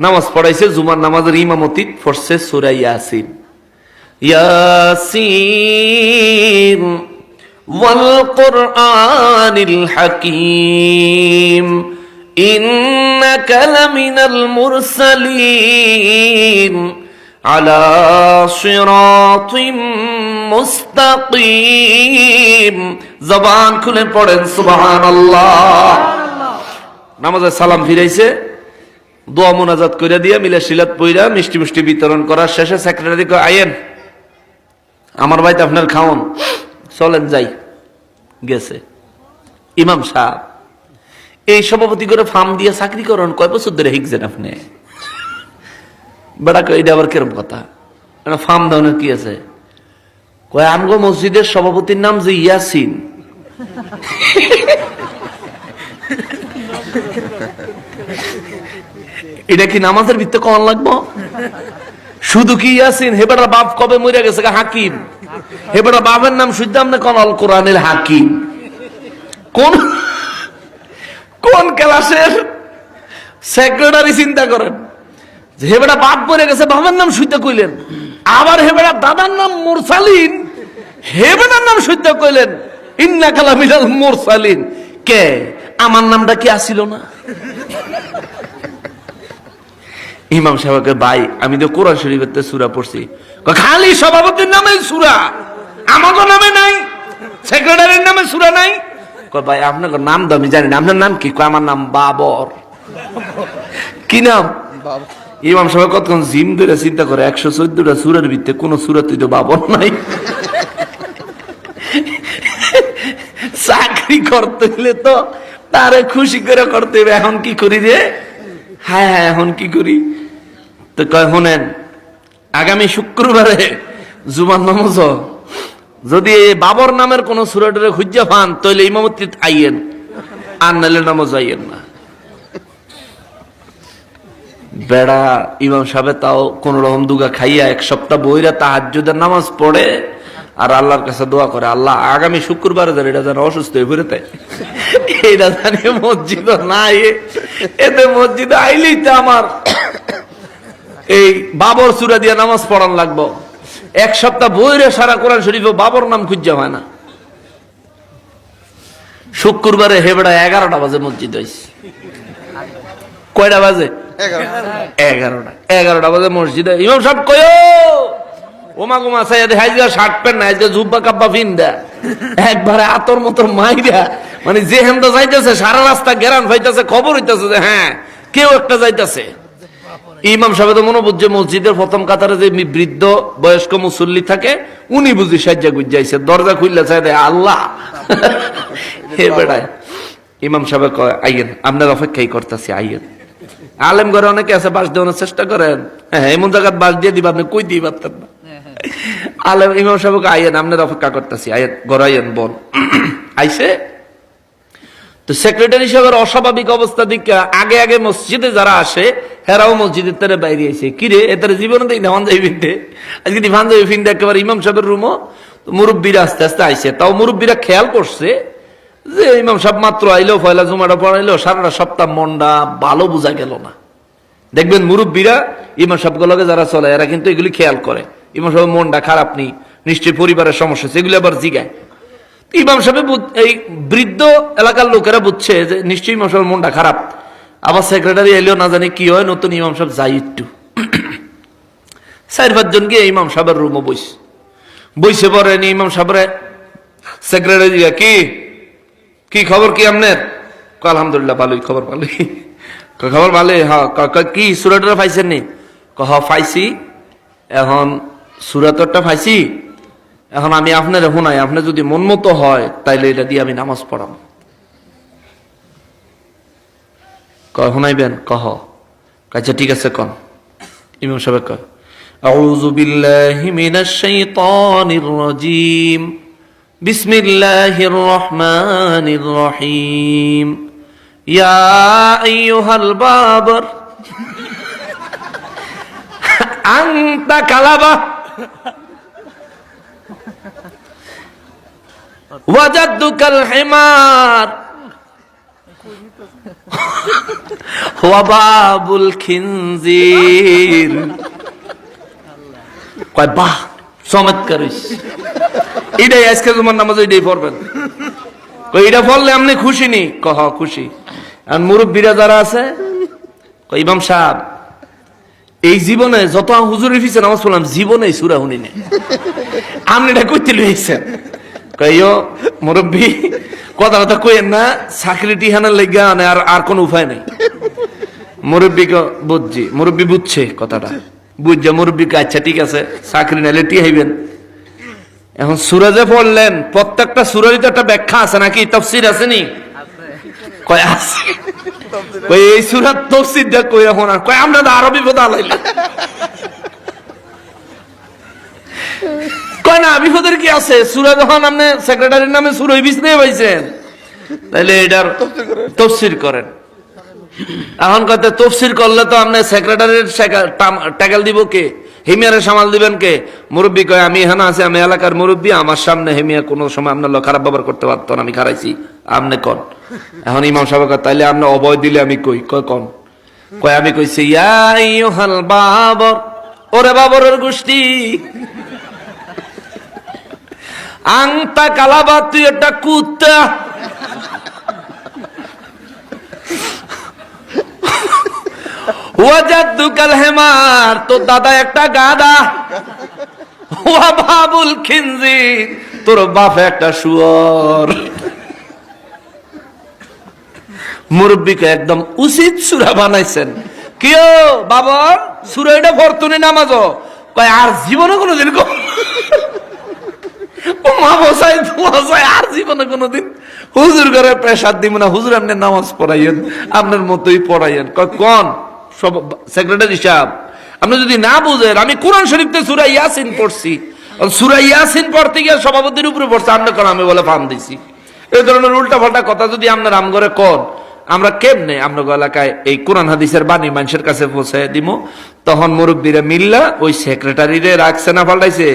নামাজ পড়াইছে জুমার নামাজের ইমামতি পড়ছে সুরা ইয়াসিন ইয়াসিন والقرآن الحكيم إنك لمن المرسلين على صراط মুস্তাকিম জবান খুলে পড়েন সুবহানাল্লাহ নামাজে সালাম ফিরাইছে দোয়া মোনাজাত কইরা দিয়া মিলে শিলাত পইরা মিষ্টি মিষ্টি বিতরণ করার শেষে সেক্রেটারি কয়, আইয়েন, আমার বাড়িতে আপনার খাওন। চলেন যাই। গেছে। ইমাম সাহেব, এই সভাপতি করে ফার্ম দিয়ে চাকরি করেন, কয় বছর ধরে শিখছেন আপনি? বেড়া কই এটা আবার কিরম কথা? ফার্ম ধরনের কি আছে? কয়, আমগো মসজিদের সভাপতির নাম যে ইয়াসিন। এটা কি নামাজের ভিত্তে কমান লাগবো? শুধু কি ইয়াসিন? হেবেটার বাপ কবে মরে গেছে হাকিম। হেবেটার বাপের নাম শুদ্ধাম না কোন? কোরআনের হাকিম। কোন কোন ক্লাসের সেক্রেটারি চিন্তা করেন? যে হেবেটা বাপ মরে গেছে বাবার নাম শুদ্ধ কইলেন। আবার হেবেটা দাদার নাম মুরসালিন। হেবেটার নাম শুদ্ধ কইলেন। ইন্না কালা মিলাল মুরসালিন। কে? আমার নামটা কি আসিল না? ইমাম সাহেবকে ভাই আমি তো কোরআন শরীফের সুরা পড়ছি। খালি সভাপতির নামে সুরা আমাকে নামে নাই সেক্রেটারির নামে সুরা নাই। ভাই আপনার নাম তো আমি জানি না আপনার নাম কি? কয়, আমার নাম বাবর। কি নাম? ইমাম সাহেব কতক্ষণ জিম ধরে চিন্তা করে একশো চোদ্দটা সুরের ভিত্তে কোন সুরাতে তো বাবর নাই। চাকরি করতে হলে তো তারে খুশি করে করতে হবে এখন কি করি রে? হ্যাঁ হ্যাঁ এখন কি করি? তো কয়, শোনেন, আগামী শুক্রবারে জুমান নামাজ যদি বাবর নামের কোন সুরাটের খুঁজা পান, তাহলে ইমামতি আইয়েন, আর নাহলে নামাজ আইয়েন না। বেড়া ইমাম সাহেব তাও কোন রকম দুগা খাইয়া এক সপ্তাহ বইরা তাহাজ্জুদের নামাজ পড়ে, আর আল্লাহর কাছে দোয়া করে, আল্লাহ, আগামী শুক্রবারে যেন এটা যেন অসুস্থ হয়ে ঘুরে তাই। এটা জানি মসজিদ নাই, এতে মসজিদে আইলেই তো আমার এই বাবর সুরা দিয়ে নামাজ পড়ান লাগবো। এক সপ্তাহ বইরে সারা কোরআন শরীফ বাবর নাম খুঁজা হয় না। শুক্রবারে হেবড়া এগারোটা বাজে মসজিদ হয়েছে কয়টা বাজে? এগারোটা। এগারোটা। বাজে মসজিদে। ইমাম সাহেব কয়? ওমা গোমা সাই হাইজা শার্ট প্যান্ট না জুব্বা কাব্বা ফিন দেয়া একবারে আতর মতর মাইরা। মানে যে হেমদা যাইতেছে সারা রাস্তা গেরান ফাইতেছে খবর হইতেছে যে হ্যাঁ কেউ একটা যাইতেছে। ইমাম সাহেব তো মনে বুঝছে মসজিদের প্রথম কাতারে যে বৃদ্ধ বয়স্ক মুসল্লি থাকে উনি বুঝি সাজ্জা গুজাইছে দরজা খুললে চাই দেয় আল্লাহ! হে বেড়ায় ইমাম সাহেব কয় আইয়েন আপনার অপেক্ষাই করতেছি আইয়েন। আলেম ঘরে অনেকে আছে বাস দেওয়ানোর চেষ্টা করেন। হ্যাঁ এমন জায়গায় বাস দিয়ে দিবা আপনি কই দিয়ে পারতেন না আলেম ইমাম সাহেবকে আইয়েন আপনার অপেক্ষা করতেছি আইয়েন ঘর আইয়েন বোন। আইসে তো সেক্রেটারি সাহেবের অস্বাভাবিক অবস্থা দিকে আগে আগে মসজিদে যারা আসে, হেরাও মসজিদের তারা বাইরে আইসে কিরে এদের জীবনে তো ধান যাই ফিনতে আজকে যাই ফিনতে একেবারে ইমাম সাহেবের রুমও মুরব্বীরা আস্তে আস্তে আইসে। তাও মুরব্বীরা খেয়াল করছে যে ইমাম সাহেব মাত্র আইলো পয়লা জুমাটা পড়াইলো, সারাটা সপ্তাহ মনটা ভালো বোঝা গেল না। দেখবেন মুরব্বীরা ইমাম সাহেবগুলোকে যারা চলে, এরা কিন্তু এগুলি খেয়াল করে। ইমাম সাহেব মনটা খারাপ নেই, নিশ্চয়ই পরিবারের সমস্যা এগুলি আবার জিগায়। ইমাম সাহেব এই বৃদ্ধ এলাকার লোকেরা বুঝছে যে নিশ্চয়ই ইমাম সাহেবের মনটা খারাপ। আবার সেক্রেটারি এলেও না জানি কি হয় নতুন ইমাম সাহেব যাই একটু। চার পাঁচজন গিয়ে ইমাম সাহেবের রুমে বইস বইসে পরে নি ইমাম সাহেবের সেক্রেটারি কি? কি খবর কি আপনার আলহামদুলিল্লাহ ভালোই খবর ভালোই। খবর ভালোই হ্যাঁ। কি সুরাটটা পাইছেন নি? কয়, হ পাইছি। এখন সুরাতরটা পাইছি। এখন আমি আপনার শোনাই আপনার যদি মন মতো হয় তাইলে এটা দিয়ে আমি নামাজ পড়াম কয় শোনাইবেন কহ আচ্ছা ঠিক আছে কন ইমাম সাহেব কয় أعوذ بالله من الشيطان الرجيم بسم الله الرحمن الرحيم يا أيها البابر أنت كلبة ওয়াজাদুকাল আপনি খুশি নি? কহ হ্যাঁ, খুশি। আর মুরব্বীরা যারা আছে ইমাম সাহ এই জীবনে যত হুজুর ফিসে নামাজ পড়লাম জীবনে সুরা শুনি না আপনি এটা করতে লইছেন। কইও, মুরব্বী কথা কথা কইেন না চাকরিটি হানার লেগা আনে আর আর কোন উপায় নেই। মুরব্বী বুঝছি, মুরব্বী বুঝছে কথাটা। বুঝছে মুরব্বীকে আচ্ছা ঠিক আছে, চাকরি নাইলে টি হইবেন এখন সুরাজে পড়লেন, প্রত্যেকটা সুরারই তো একটা ব্যাখ্যা আছে নাকি? তফসির আছে নি? কয় আছে? কই এই সুরাত তফসির দেখ কই এখন আর? কয় আমরা তো আরবি বোধ আলাইলাম না বিপদের কি আছে? সুরা যখন আপনি সেক্রেটারির নামে বিছনে পাইছেন তাহলে এটার তফসির করেন। এখন কত তফসির করলে তো আপনি সেক্রেটারির দিব কে? হিমিয়ারে সামাল দিবেন কে? মুরব্বী কয়, আমি এখানে আছি, আমি এলাকার মুরব্বী, আমার সামনে হিমিয়া কোনো সময় আপনার খারাপ ব্যবহার করতে পারতো না, আমি খারাইছি। আপনি কন। এখন ইমাম সাহেব তাইলে আপনি অবয় দিলে আমি কই? কয় কন? কয়, আমি কইছি, ইয়া বাবর, ওরে বাবরের গোষ্ঠী আংতা কালাবা, তুই একটা কুত্তা। ওয়াজাদু কাল হেমার, তোর দাদা একটা গাদা ওয়া বাবুল খিনজি তোর বাপ একটা শুয়র। মুরব্বীকে একদম উচিত সুরা বানাইছেন। কিও বাবার, সুরা এটা ফরতুনি নামাজ কয়, আর জীবনে কোনোদিন আপনার সেক্রেটারি যদি না আমি কোরআন শরীফতে সুরা ইয়াসিন পড়ছি। সুরা ইয়াসিন পড়তে গিয়ে সভাপতির উপরে পড়ছে, আপনি কোন? আমি বলে ফান দিছি। এই ধরনের উল্টা পাল্টা কথা যদি আপনার আম করে কন আমরা কেমনে আমরা এলাকায় এই কোরআন হাদিসের বাণী মানুষের কাছে পৌঁছে দিব? তখন মুরব্বীরা মিল্লা ওই সেক্রেটারিরে রাখছে না পাল্টাইছে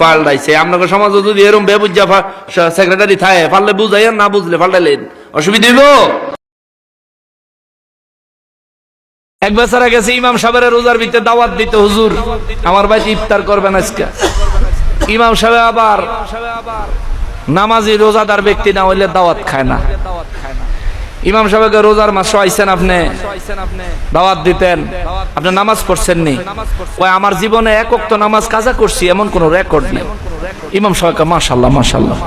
পাল্টাইছে আপনাকে সমাজে যদি এরকম বেবুজা সেক্রেটারি থাকে পারলে বুঝাইয়েন না বুঝলে পাল্টাইলেন অসুবিধা হইব? এক বছর আগে ইমাম সাহেবের রোজার ভিতরে দাওয়াত দিতে হুজুর আমার ভাই ইফতার করবেন আজকে। ইমাম সাহেব আবার নামাজি রোজাদার ব্যক্তি না হইলে দাওয়াত খায় না। ইমাম সাহেবকে রোজার মাস আইছেন আপনি। দাওয়াত দিতেন। আপনি নামাজ পড়ছেন নি ওই আমার জীবনে একক তো নামাজ কাজা করছি, এমন কোন রেকর্ড নেই। ইমাম সাহেবকে মাশাল্লাহ মাশাল্লাহ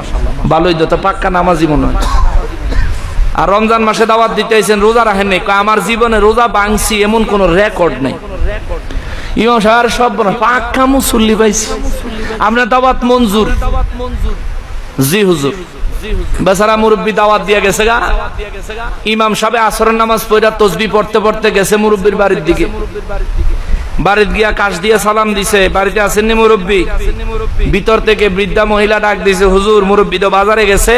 ভালোই তো পাক্কা নামাজি মনে হয়। আর রমজান মাসে দাওয়াত দিতে আইছেন, রোজা রাখেননি কয়, আমার জীবনে রোজা বাংছি এমন কোন রেকর্ড নেই। ইমাম সাহেব সব পাক্কা মুসল্লি পাইছি। আপনার দাওয়াত মঞ্জুর। জি হুজুর। বেচারা মুরব্বী দাওয়াত দিয়ে গেছে গা। ইমাম সাহেব আসরের নামাজ পড়া তসবি পড়তে পড়তে গেছে মুরব্বীর বাড়ির দিকে। বাড়িতে গিয়া কাশ দিয়ে সালাম দিছে, বাড়িতে আসেননি মুরব্বী? ভিতর থেকে বৃদ্ধা মহিলা ডাক দিছে, হুজুর, মুরব্বী তো বাজারে গেছে।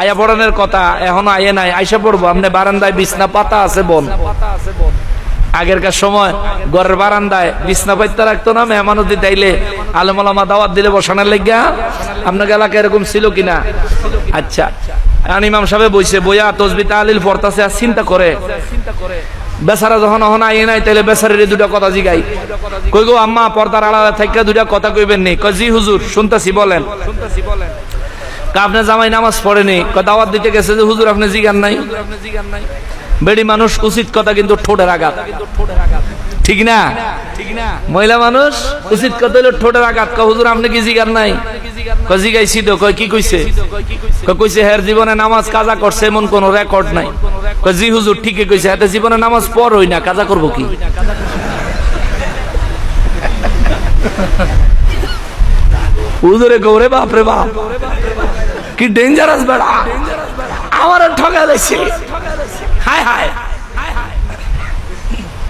আয়া পড়ানোর কথা, এখনও আয়ে নাই, আইসা পড়ব। আপনি বারান্দায় বিছনা পাতা আছে বন। আগেরকার সময় ঘরের বারান্দায় বিছনা পাইতে রাখতো না মেহমানতি তাইলে আলমালামা দাওয়াত দিলে বসানোর লেগা আপনার এলাকায় এরকম ছিল কিনা? আচ্ছা এখন ইমাম সাহেব বইছে, বইয়া তসবি তালিল পড়তাছে আর চিন্তা করে। বেচারা যখন অহন আইয়ে নাই, তাইলে বেচারের দুটা কথা জিগাই। কই গো আম্মা, পর্দার আলাদা থেকে দুটা কথা কইবেন নি? কয়, জি হুজুর, শুনতাছি, বলেন। কা, আপনি জামাই নামাজ পড়েনি? দাওয়াত দিতে গেছে যে হুজুর, আপনি জিগান নাই? বেড়ি মানুষ উচিত কথা কিন্তু ঠোঁটের আঘাত। ঠিক না? ঠিক না মহিলা মানুষ উচিত কথা হলো ঠোঁটের আঘাত। হুজুর, আপনি কি জিগান নাই? কয় জিগাইছি তো কয়, কি কইছে? কইছে, হের জীবনে নামাজ কাজা করছে এমন কোন রেকর্ড নাই। কয়, জি হুজুর, ঠিকই কইছে এতে জীবনে নামাজ পড় হই না, কাজা করব কি? হুজুরে গৌরে বাপ রে বাপ, কি ডেঞ্জারাস বেড়া, আমার ঠকা দিছে। হায় হায়।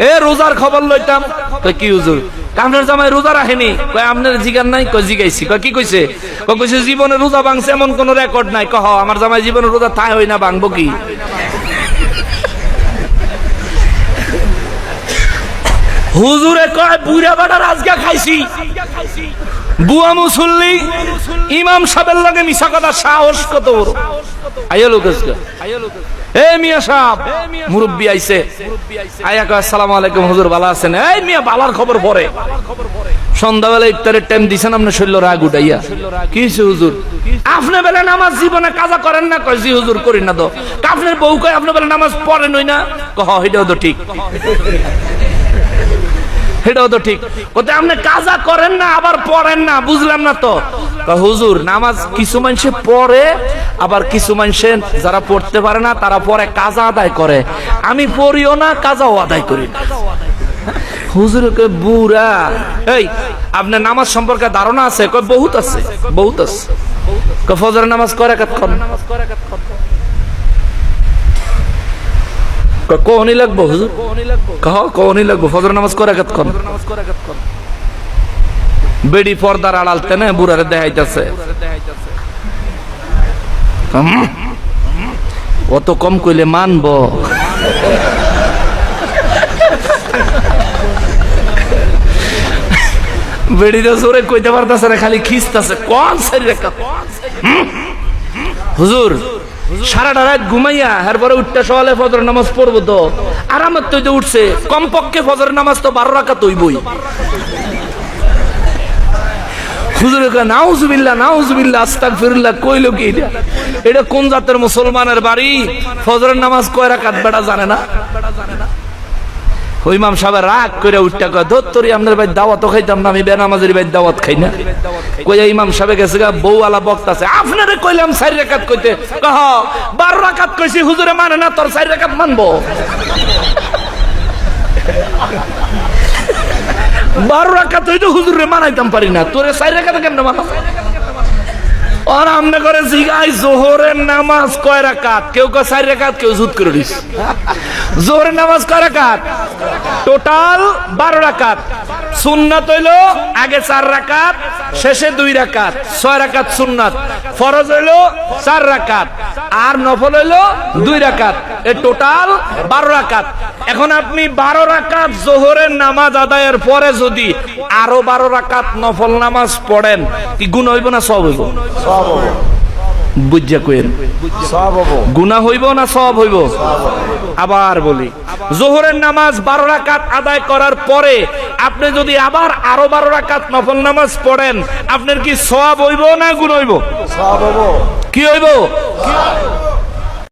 এ, রোজার খবর লইতাম। কই কি হুজুর? আপনার জামাই রোজা রাখেনি। কই আপনার জিগার নাই? কয়, জিগাইছি। কয়, কি কইছে? কয়, কইছে, জীবনে রোজা ভাঙছে, এমন কোন রেকর্ড নাই। কহ আমার জামাই জীবনে রোজা থাই হই না, ভাঙবো কি? হুজুরে কয় বুড়া বাটার আজকে খাইছি। বুয়া মুসল্লি, ইমাম সাহেবের লাগে মিশা কথা সাহস কত বড়? আইয়া লোক আজকে। এ মিয়া সাহেব, মুরব্বি আইছে। আয়া কয়, আসসালামু আলাইকুম, হুজুর ভালো আছেন? এই মিয়া, বালার খবর পরে সন্ধ্যাবেলা ইফতারের টাইম দিছেন আপনি, শৈল্য রাগ উঠাইয়া। কি হুজুর? আপনি বেলা নামাজ জীবনে কাজা করেন না? কয়, জি হুজুর, করি না তো। আপনার বউ কয়, আপনি বেলা নামাজ পড়েন হই না? কহ এটাও তো ঠিক। এটাও তো ঠিক। কোথায় আপনি কাজা করেন না, আবার পড়েন না, বুঝলাম না তো। হুজুর, নামাজ কিছু মানুষে পড়ে, আবার কিছু মানুষে যারা পড়তে পারে না, তারা পরে কাজা আদায় করে। আমি পড়িও না, কাজাও আদায় করি না। হুজুরকে বুড়া। এই, আপনার নামাজ সম্পর্কে ধারণা আছে? বহুত আছে বহুত আছে। ফজর নামাজ করে কতক্ষণ কয় কোহনি লাগবো হুজুর কহ কোহনি লাগবো ফজর নামাজ করে কতক্ষণ বেডি পর্দার আড়াল তেনে বুড়ারে দেখাইতেছে? অত কম কইলে মানবো বেড়িটা জোরে কইতে পারতাছে না খালি খিস্তাছে কোন সারি রেখা হুজুর সারাটা রাত ঘুমাইয়া এরপরে উঠতে সকালে ফজর নামাজ পড়ব তো। আরামের তো উঠছে, কমপক্ষে ফজর নামাজ তো বারো রাখা তৈ বই কইলো কি? এটা কোন জাতের মুসলমানের বাড়ি? ফজরের নামাজ কয় রাখাত বেটা জানে না? ইমাম সাহেব রাগ করে উঠটা কয় ধত্তরি আপনার ভাই দাওয়াত খাইতাম না, আমি বেনামাজের ভাই দাওয়াত খাই না। কই ইমাম সাহেব গেছে গা আলা বক্তাছে আপনারে কইলাম চারি রাকাত কইতে। কহ বারো রাকাত কইছি, হুজুরে মানে না, তোর চারি রাকাত মানবো? বারো রাকাত হইতো হুজুরে মানাইতাম পারি না, তোরে চারি রাকাত কেমনে মানাম আর আমনে করে জিগাই, জোহরের নামাজ কয় রাকাত? কেউ কয় চার রাকাত, কেউ জুত করে দিস। জোহরের নামাজ কয় রাকাত? টোটাল বারো রাকাত। সুন্নাত হইল আগে চার রাকাত, শেষে দুই রাকাত। ছয় রাকাত সুন্নাত। ফরজ হইল চার রাকাত। আর নফল হইল দুই রাকাত। এ টোটাল বারো রাকাত। এখন আপনি বারো রাকাত জোহরের নামাজ আদায়ের পরে যদি আরও বারো রাকাত নফল নামাজ পড়েন, কি গুণ হইব না সব হইব। বুঝা কইেন। গুনা হইব। না সব হইব? আবার বলি জোহরের নামাজ বারো রাকাত আদায় করার পরে আপনি যদি আবার আরও বারো রাকাত নফল নামাজ পড়েন আপনার কি সব হইব না গুণ হইব। কি হইব?